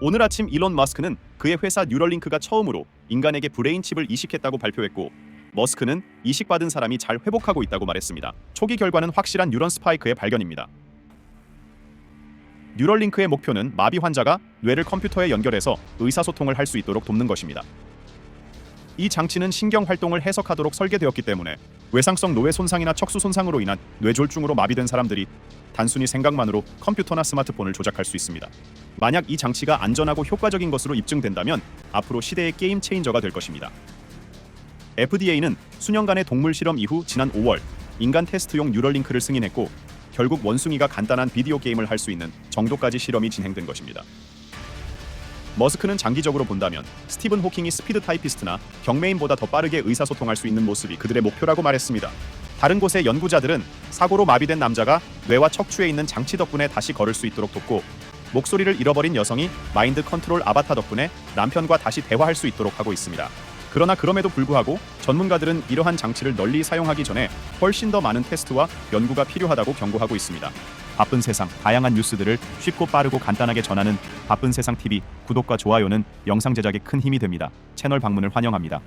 오늘 아침 일론 머스크는 그의 회사 뉴럴링크가 처음으로 인간에게 브레인 칩을 이식했다고 발표했고 머스크는 이식받은 사람이 잘 회복하고 있다고 말했습니다. 초기 결과는 확실한 뉴런 스파이크의 발견입니다. 뉴럴링크의 목표는 마비 환자가 뇌를 컴퓨터에 연결해서 의사소통을 할 수 있도록 돕는 것입니다. 이 장치는 신경 활동을 해석하도록 설계되었기 때문에 외상성 노회 손상이나 척수 손상으로 인한 뇌졸중으로 마비된 사람들이 단순히 생각만으로 컴퓨터나 스마트폰을 조작할 수 있습니다. 만약 이 장치가 안전하고 효과적인 것으로 입증된다면 앞으로 시대의 게임 체인저가 될 것입니다. FDA는 수년간의 동물 실험 이후 지난 5월 인간 테스트용 뉴럴링크를 승인했고 결국 원숭이가 간단한 비디오 게임을 할 수 있는 정도까지 실험이 진행된 것입니다. 머스크는 장기적으로 본다면 스티븐 호킹이 스피드 타이피스트나 경매인보다 더 빠르게 의사소통할 수 있는 모습이 그들의 목표라고 말했습니다. 다른 곳의 연구자들은 사고로 마비된 남자가 뇌와 척추에 있는 장치 덕분에 다시 걸을 수 있도록 돕고 목소리를 잃어버린 여성이 마인드 컨트롤 아바타 덕분에 남편과 다시 대화할 수 있도록 하고 있습니다. 그러나 그럼에도 불구하고 전문가들은 이러한 장치를 널리 사용하기 전에 훨씬 더 많은 테스트와 연구가 필요하다고 경고하고 있습니다. 바쁜 세상, 다양한 뉴스들을 쉽고 빠르고 간단하게 전하는 바쁜 세상 TV 구독과 좋아요는 영상 제작에 큰 힘이 됩니다. 채널 방문을 환영합니다.